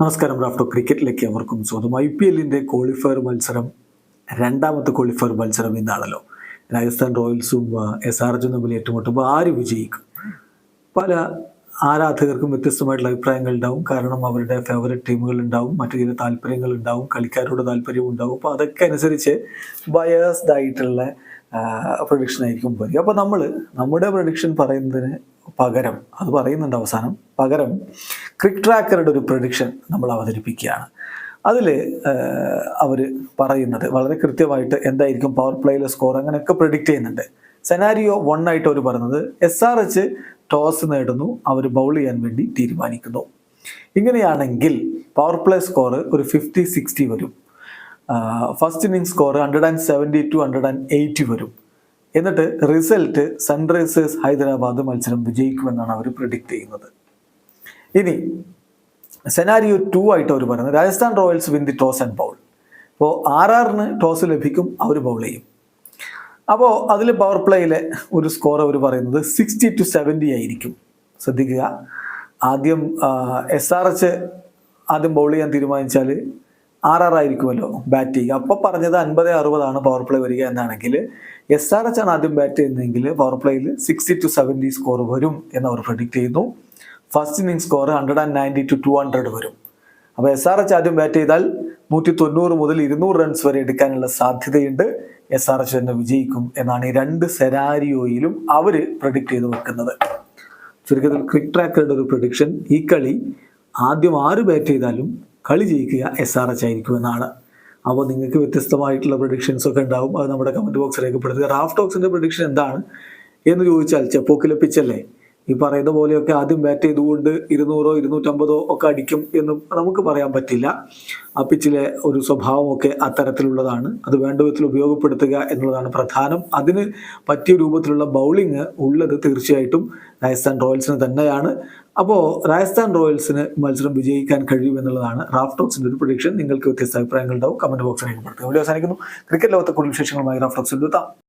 നമസ്കാരം റാഫ്റ്റോ ക്രിക്കറ്റിലേക്ക് അവർക്കും സ്വന്തം ഐ പി എല്ലിന്റെ ക്വാളിഫയർ മത്സരം രണ്ടാമത്തെ ക്വാളിഫയർ മത്സരം ഇന്നാണല്ലോ. രാജസ്ഥാൻ റോയൽസും എസ് ആർ എച്ചും തമ്മിൽ ഏറ്റുമുട്ടുമ്പോൾ ആര് വിജയിക്കും? പല ആരാധകർക്കും വ്യത്യസ്തമായിട്ടുള്ള അഭിപ്രായങ്ങൾ ഉണ്ടാവും. കാരണം അവരുടെ ഫേവററ്റ് ടീമുകൾ ഉണ്ടാവും മറ്റു ചില താല്പര്യങ്ങൾ ഉണ്ടാവും കളിക്കാരുടെ താല്പര്യം ഉണ്ടാവും. അപ്പോൾ അതൊക്കെ അനുസരിച്ച് ബയേഴ്സ്ഡ് ആയിട്ടുള്ള പ്രൊഡിക്ഷൻ ആയിരിക്കും വരിക അപ്പോൾ നമ്മൾ നമ്മുടെ പ്രൊഡിക്ഷൻ പറയുന്നതിന് പകരം അത് പറയുന്നുണ്ട് അവസാനം പകരം ക്രിക് ട്രാക്കറുടെ ഒരു പ്രൊഡിക്ഷൻ നമ്മൾ അവതരിപ്പിക്കുകയാണ്. അതിൽ അവർ പറയുന്നത് വളരെ കൃത്യമായിട്ട് എന്തായിരിക്കും പവർ പ്ലേയിലെ സ്കോർ അങ്ങനെയൊക്കെ പ്രിഡിക്റ്റ് ചെയ്യുന്നുണ്ട്. സെനാരിയോ വൺ ആയിട്ട് അവർ പറയുന്നത് എസ് ആർ എച്ച് ടോസ് നേടുന്നു അവർ ബൗൾ ചെയ്യാൻ വേണ്ടി തീരുമാനിക്കുന്നു. ഇങ്ങനെയാണെങ്കിൽ പവർ പ്ലേ സ്കോർ ഒരു ഫിഫ്റ്റി സിക്സ്റ്റി വരും. First inning score hundred and seventy to hundred and eighty വരും. എന്നിട്ട് റിസൾട്ട് സൺറൈസേഴ്സ് ഹൈദരാബാദ് മത്സരം വിജയിക്കുമെന്നാണ് അവർ പ്രിഡിക്റ്റ് ചെയ്യുന്നത്. ഇനി സെനാരിയോ ടു ആയിട്ട് അവർ പറയുന്നത് Rajasthan royals win the toss and bowl അപ്പോൾ ആർ ആറിന് ടോസ് ലഭിക്കും അവർ ബൗൾ ചെയ്യും. അപ്പോൾ അതിൽ പവർ പ്ലേയിലെ ഒരു സ്കോർ അവർ പറയുന്നത് സിക്സ്റ്റി ടു സെവന്റി ആയിരിക്കും. ശ്രദ്ധിക്കുക. ആദ്യം എസ് ആർ എച്ച് ആദ്യം ബൗൾ ചെയ്യാൻ തീരുമാനിച്ചാൽ ആർ ആർ ആയിരിക്കുമല്ലോ ബാറ്റ്. ചെയ്യുക അപ്പോൾ പറഞ്ഞത് അൻപത് അറുപതാണ് പവർ പ്ലേ വരിക എന്നാണെങ്കിൽ എസ് ആർ എച്ച് ആണ് ആദ്യം ബാറ്റ് ചെയ്യുന്നതെങ്കിൽ പവർ പ്ലേയിൽ സിക്സ്റ്റി ടു സെവന്റി സ്കോർ വരും എന്ന് അവർ പ്രഡിക്റ്റ് ചെയ്യുന്നു. First inning score hundred and ninety to two hundred വരും. അപ്പോൾ എസ് ആർ എച്ച് ആദ്യം ബാറ്റ് ചെയ്താൽ നൂറ്റി തൊണ്ണൂറ് മുതൽ ഇരുന്നൂറ് റൺസ് വരെ എടുക്കാനുള്ള സാധ്യതയുണ്ട്. എസ് ആർ എച്ച് തന്നെ വിജയിക്കും എന്നാണ് ഈ രണ്ട് സെനാരിയോയിലും അവർ പ്രഡിക്റ്റ് ചെയ്ത് വെക്കുന്നത്. ചുരുക്കത്തിൽ ക്രിക്ക് ട്രാക്കറുടെ ഒരു പ്രഡിക്ഷൻ ഈ കളി ആദ്യം ആറ് ബാറ്റ് ചെയ്താലും കളി ജയിക്കുക എസ് ആർ എച്ച് ആയിരിക്കും എന്നാണ്. അപ്പോൾ നിങ്ങൾക്ക് വ്യത്യസ്തമായിട്ടുള്ള പ്രഡിക്ഷൻസ് ഒക്കെ ഉണ്ടാവും. അത് നമ്മുടെ കമന്റ് ബോക്സ് രേഖപ്പെടുത്തുക റാഫ് ടോക്സിന്റെ പ്രഡിക്ഷൻ എന്താണ് എന്ന് ചോദിച്ചാൽ ചെപ്പോക്കിലെ പിച്ചല്ലേ ഈ പറയുന്ന പോലെയൊക്കെ ആദ്യം ബാറ്റ് ചെയ്തുകൊണ്ട് ഇരുന്നൂറോ ഇരുന്നൂറ്റമ്പതോ ഒക്കെ അടിക്കും എന്ന് നമുക്ക് പറയാൻ പറ്റില്ല. ആ പിച്ചിലെ ഒരു സ്വഭാവമൊക്കെ അത്തരത്തിലുള്ളതാണ്. അത് വേണ്ട വിധത്തിൽ ഉപയോഗപ്പെടുത്തുക എന്നുള്ളതാണ് പ്രധാനം. അതിന് പറ്റിയ രൂപത്തിലുള്ള ബൗളിംഗ് ഉള്ളത് തീർച്ചയായിട്ടും രാജസ്ഥാൻ റോയൽസിന് തന്നെയാണ്. അപ്പോൾ രാജസ്ഥാൻ റോയൽസിന് മത്സരം വിജയിക്കാൻ കഴിയും എന്നുള്ളതാണ് റാഫ് ടോക്സിന്റെ ഒരു പ്രൊഡിക്ഷൻ നിങ്ങൾക്ക് വ്യത്യസ്ത അഭിപ്രായങ്ങൾ ഉണ്ടാവും. കമന്റ് ബോക്സിൽ രേഖപ്പെടുത്തുക. വീഡിയോ അവസാനിക്കുന്നു. ക്രിക്കറ്റ് ലോകത്തെ കൂടുതൽ വിശേഷങ്ങളുമായി റാഫ് ടോക്സിൽ എത്താം.